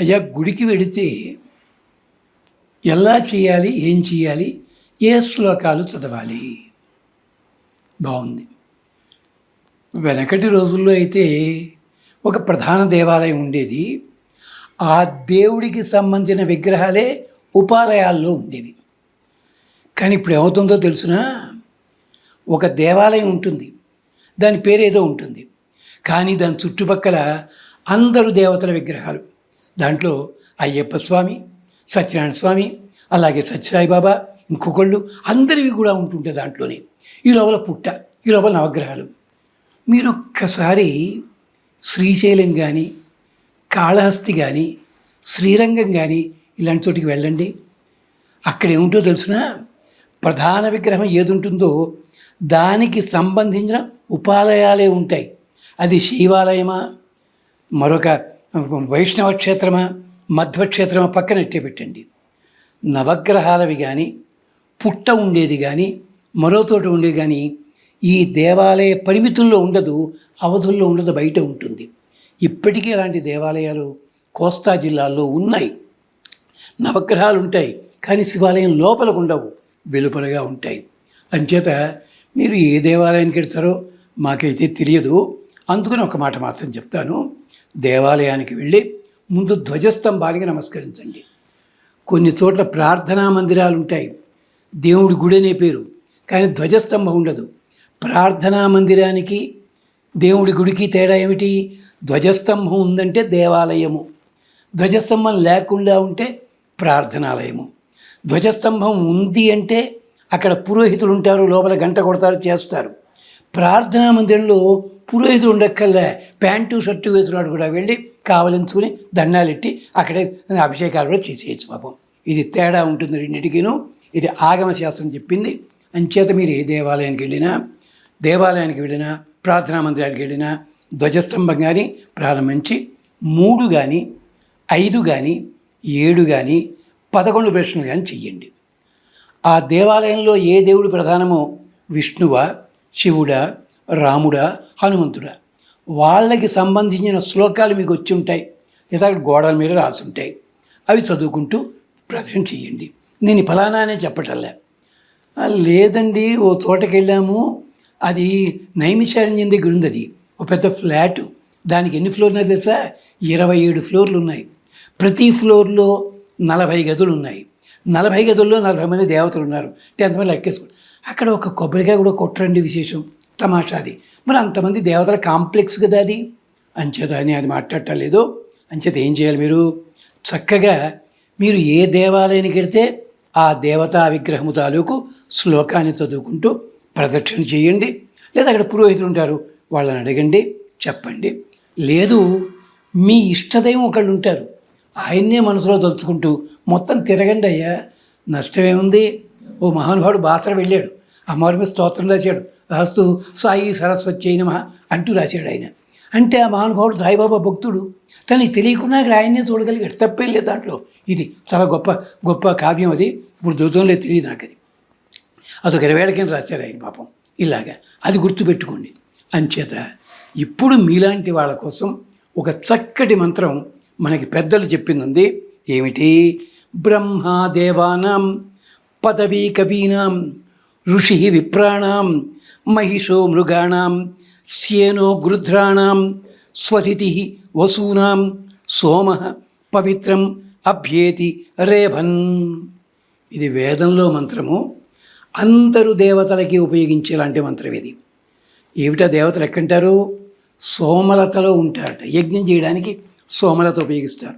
అయ్యా గుడికి వెడితే ఎలా చేయాలి ఏం చేయాలి ఏ శ్లోకాలు చదవాలి? బాగుంది. వెనకటి రోజుల్లో అయితే ఒక ప్రధాన దేవాలయం ఉండేది. ఆ దేవుడికి సంబంధించిన విగ్రహాలే ఉపాలయాల్లో ఉండేవి. కానీ ఇప్పుడు ఏమవుతుందో తెలుసునా? ఒక దేవాలయం ఉంటుంది. దాని పేరు ఏదో ఉంటుంది. కానీ దాని చుట్టుపక్కల అందరు దేవతల విగ్రహాలు. దాంట్లో అయ్యప్ప స్వామి సత్యనారాయణ స్వామి అలాగే సత్యసాయిబాబా ఇంకొకళ్ళు అందరివి కూడా ఉంటుంటే దాంట్లోనే. ఈ లోపల పుట్ట ఈ లోపల నవగ్రహాలు. మీరు ఒక్కసారి శ్రీశైలం కానీ కాళహస్తి కానీ శ్రీరంగం కానీ ఇలాంటి చోటికి వెళ్ళండి. అక్కడ ఏముంటో తెలిసిన ప్రధాన విగ్రహం ఏది ఉంటుందో దానికి సంబంధించిన ఉపాలయాలే ఉంటాయి. అది శివాలయమా? మరొక వైష్ణవ క్షేత్రమా మధ్వ క్షేత్రమా పక్కనట్టే పెట్టండి. నవగ్రహాలవి కానీ పుట్ట ఉండేది కానీ మరోతోటి ఉండేది కానీ ఈ దేవాలయ పరిమితుల్లో ఉండదు అవధుల్లో ఉండదు బయట ఉంటుంది. ఇప్పటికీ అలాంటి దేవాలయాలు కోస్తా జిల్లాల్లో ఉన్నాయి. నవగ్రహాలు ఉంటాయి కానీ శివాలయం లోపలకు ఉండవు వెలుపలగా ఉంటాయి. అంచేత మీరు ఏ దేవాలయానికి వెళ్తారో మాకైతే తెలియదు. అందుకని ఒక మాట మాత్రం చెప్తాను. దేవాలయానికి వెళ్ళి ముందు ధ్వజస్తంభానికి నమస్కరించండి. కొన్ని చోట్ల ప్రార్థనా మందిరాలు ఉంటాయి దేవుడి గుడి అనే పేరు. కానీ ధ్వజస్తంభం ఉండదు. ప్రార్థనా మందిరానికి దేవుడి గుడికి తేడా ఏమిటి? ధ్వజస్తంభం ఉందంటే దేవాలయము. ధ్వజస్తంభం లేకుండా ఉంటే ప్రార్థనాలయము. ధ్వజస్తంభం ఉంది అంటే అక్కడ పురోహితులు ఉంటారు లోపల గంట కొడతారు చేస్తారు. ప్రార్థనా మందిరంలో పురోహితుడు ఉండక్కల్లా ప్యాంటు షర్టు వేసుకున్నాడు కూడా వెళ్ళి కావలించుకుని దండాలెట్టి అక్కడే అభిషేకాలు కూడా చేసేయచ్చు పాపం. ఇది తేడా ఉంటుంది రెండింటికిను. ఇది ఆగమ శాస్త్రం చెప్పింది. అంచేత మీరు ఏ దేవాలయానికి వెళ్ళినా దేవాలయానికి వెళ్ళినా ప్రార్థనా మందిరానికి వెళ్ళినా ధ్వజస్తంభం కానీ ప్రారంభించి మూడు కానీ ఐదు కానీ ఏడు కానీ పదకొండు ప్రశ్నలు కానీ చెయ్యండి. ఆ దేవాలయంలో ఏ దేవుడు ప్రధానమో విష్ణువా శివుడా రాముడా హనుమంతుడా. వాళ్ళకి సంబంధించిన శ్లోకాలు మీకు వచ్చి ఉంటాయి. లేదా గోడల మీద రాసి ఉంటాయి. అవి చదువుకుంటూ ప్రజెంట్ చేయండి. నేను ఫలానా అనే చెప్పటంలే. లేదండి ఓ చోటకి వెళ్ళాము. అది నైమిషారణ్యం దగ్గర ఉంది అది. ఒక పెద్ద ఫ్లాటు. దానికి ఎన్ని ఫ్లోర్లు తెలుసా? ఇరవై ఏడు ఫ్లోర్లు ఉన్నాయి. ప్రతి ఫ్లోర్లో నలభై గదులు ఉన్నాయి. నలభై గదుల్లో నలభై మంది దేవతలు ఉన్నారు. అంటే ఎంతమంది లెక్కేసుకోండి అక్కడ ఒక కొబ్బరికాయ కూడా కొట్టరండి విశేషం. తమాషాది. మరి అంతమంది దేవతల కాంప్లెక్స్ కదా అది. అంచేత అని అది మాట్లాడటలేదు అంచేత ఏం చేయాలి మీరు? చక్కగా మీరు ఏ దేవాలయానికి వెడితే ఆ దేవతా విగ్రహము తాలూకు శ్లోకాన్ని చదువుకుంటూ ప్రదక్షిణ చేయండి. లేదా అక్కడ పురోహితులు ఉంటారు వాళ్ళని అడగండి చెప్పండి. లేదు మీ ఇష్టదైవం ఒకళ్ళు ఉంటారు. ఆయన్నే మనసులో తలుచుకుంటూ మొత్తం తిరగండి అయ్యా. నష్టమేముంది ఓ మహానుభావుడు బాసర వెళ్ళాడు. అమ్మవారి మీద స్తోత్రం రాశాడు. రాస్తూ సాయి సరస్వతి నమ అంటూ రాశాడు ఆయన. అంటే ఆ మహానుభావుడు సాయిబాబా భక్తుడు. తనకి తెలియకుండా అక్కడ ఆయన్నే చూడగలిగాడు. తప్పేం లేదు దాంట్లో. ఇది చాలా గొప్ప గొప్ప కావ్యం అది. ఇప్పుడు దూతంలో తెలియదు నాకు అది అదొక ఇరవై కింద రాశారు ఆయన పాపం. ఇలాగా. అది గుర్తుపెట్టుకోండి. అంచేత ఇప్పుడు మీలాంటి వాళ్ళ కోసం ఒక చక్కటి మంత్రం మనకి పెద్దలు చెప్పింది ఏమిటి? బ్రహ్మాదేవానాం పదవీ కవీనాం ఋషి విప్రాణాం మహిషో మృగాణాం శ్యేనో గృధ్రాణాం స్వతిథి వసూనాం సోమ పవిత్రం అభ్యేతి రేభన్. ఇది వేదంలో మంత్రము. అందరు దేవతలకి ఉపయోగించేలాంటి మంత్రం ఇది. ఏమిటా దేవతలు ఎక్కంటారు? సోమలతలో ఉంటారట. యజ్ఞం చేయడానికి సోమలత ఉపయోగిస్తారు.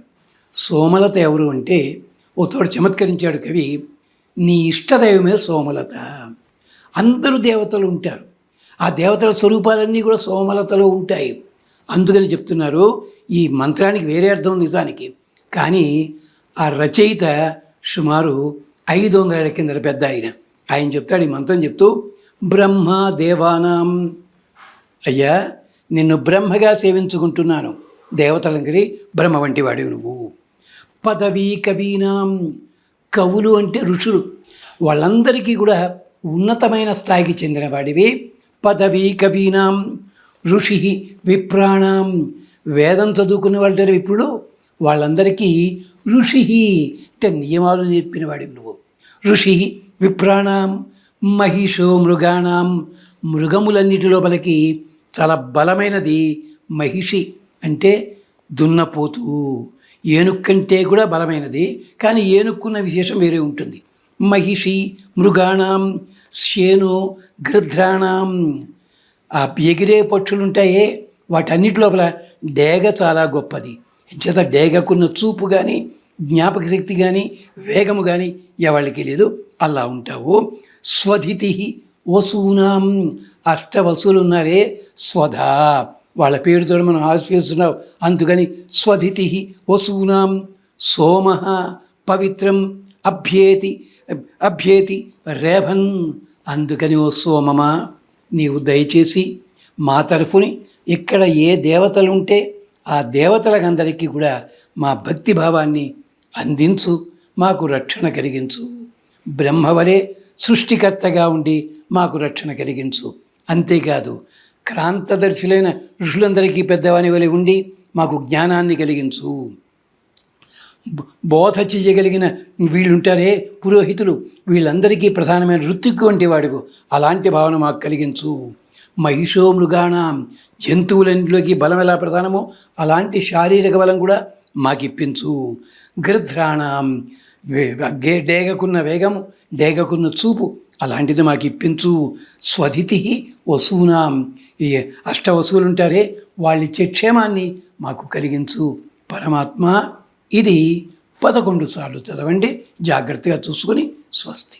సోమలత ఎవరు అంటే ఓ తోడు చమత్కరించాడు కవి నీ ఇష్టదైవమే సోమలత. అందరూ దేవతలు ఉంటారు. ఆ దేవతల స్వరూపాలన్నీ కూడా సోమలతలో ఉంటాయి. అందుకని చెప్తున్నారు. ఈ మంత్రానికి వేరే అర్థం నిజానికి. కానీ ఆ రచయిత సుమారు ఐదు వందల ఏళ్ళ కింద పెద్ద ఆయన. ఆయన చెప్తాడు ఈ మంత్రం చెప్తూ బ్రహ్మ దేవానాం. అయ్యా నిన్ను బ్రహ్మగా సేవించుకుంటున్నాను. దేవతలంకరి బ్రహ్మ వంటి వాడివి నువ్వు. పదవీ కవీనాం. కవులు అంటే ఋషులు. వాళ్ళందరికీ కూడా ఉన్నతమైన స్థాయికి చెందిన వాడివి పదవీ కవీనాం ఋషి విప్రాణం. వేదం చదువుకునే వాళ్ళు ఇప్పుడు. వాళ్ళందరికీ ఋషి అంటే నియమాలు నేర్పినవాడివి నువ్వు. ఋషి విప్రాణం మహిషో మృగాణం. మృగములన్నిటి లోపలికి చాలా బలమైనది మహిషి అంటే దున్నపోతు. ఏనుగు కంటే కూడా బలమైనది కానీ ఏనుక్కున్న విశేషం వేరే ఉంటుంది. మహిషి మృగాణం శేను గృధ్రాణం ఆ ఎగిరే పక్షులు ఉంటాయే వాటన్నిటి లోపల డేగ చాలా గొప్పది. చేత డేగకున్న చూపు కానీ జ్ఞాపక శక్తి కానీ వేగము కానీ ఎవరికి లేదు. అలా ఉంటావు. స్వధితి వసూనాం. అష్టవసులు ఉన్నారే స్వధా. వాళ్ళ పేరుతో మనం ఆశ్రయిస్తున్నావు అందుకని స్వధితి వసూనాం సోమ పవిత్రం అభ్యేతి అభ్యేతి రేభన్. అందుకని ఓ సోమమా నీవు దయచేసి మా తరఫుని ఇక్కడ ఏ దేవతలు ఉంటే ఆ దేవతలకందరికీ కూడా మా భక్తి భావాన్ని అందించు మాకు రక్షణ కలిగించు. బ్రహ్మవలే సృష్టికర్తగా ఉండి మాకు రక్షణ కలిగించు. అంతేకాదు క్రాంతదర్శులైన ఋషులందరికీ పెద్దవాని వలె ఉండి మాకు జ్ఞానాన్ని కలిగించు. బోధ చేయగలిగిన వీళ్ళుంటారే పురోహితులు. వీళ్ళందరికీ ప్రధానమైన ఋత్విక్కు వంటి వాడివు అలాంటి భావన మాకు కలిగించు. మహిషో మృగాణం జంతువులన్నింటిలోకి బలం ఎలా ప్రధానమో అలాంటి శారీరక బలం కూడా మాకిప్పించు. గృధ్రాణం డేగకున్న వేగము డేగకున్న చూపు అలాంటిది మాకు ఇప్పించు. స్వధితి వసూనాం. ఈ అష్ట వసూలు ఉంటారే వాళ్ళిచ్చే క్షేమాన్ని మాకు కలిగించు. పరమాత్మ ఇది పదకొండు సార్లు చదవండి. జాగ్రత్తగా చూసుకుని స్వస్తి.